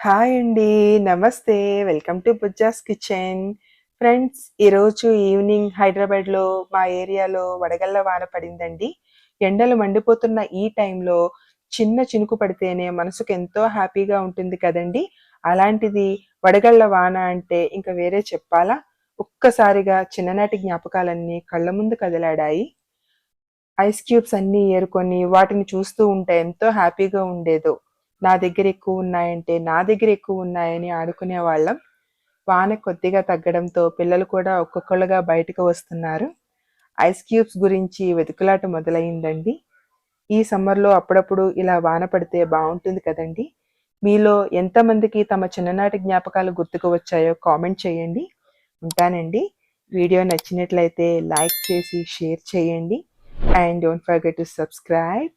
Hi అండి నమస్తే. Welcome to Bujja's kitchen. Friends ఈరోజు ఈవినింగ్ హైదరాబాద్లో మా ఏరియాలో వడగళ్ళ వాన పడిందండి. ఎండలు మండిపోతున్న ఈ టైంలో చిన్న చినుకు పడితేనే మనసుకు ఎంతో హ్యాపీగా ఉంటుంది కదండి. అలాంటిది వడగళ్ళ వాన అంటే ఇంకా వేరే చెప్పాలా? ఒక్కసారిగా చిన్ననాటి జ్ఞాపకాలన్నీ కళ్ళ ముందు కదిలాడాయి. ఐస్ క్యూబ్స్ అన్నీ ఏరుకొని వాటిని చూస్తూ ఉంటే ఎంతో హ్యాపీగా ఉండేదో. నా దగ్గర ఎక్కువ ఉన్నాయంటే నా దగ్గర ఎక్కువ ఉన్నాయని ఆడుకునే వాళ్ళం. వాన కొద్దిగా తగ్గడంతో పిల్లలు కూడా ఒక్కొక్కళ్ళుగా బయటకు వస్తున్నారు. ఐస్ క్యూబ్స్ గురించి వెతుకులాట మొదలైందండి. ఈ సమ్మర్లో అప్పుడప్పుడు ఇలా వాన పడితే బాగుంటుంది కదండి. మీలో ఎంతమందికి తమ చిన్ననాటి జ్ఞాపకాలు గుర్తుకు వచ్చాయో కామెంట్ చేయండి. ఉంటానండి. వీడియో నచ్చినట్లయితే లైక్ చేసి షేర్ చేయండి. And don't forget to subscribe.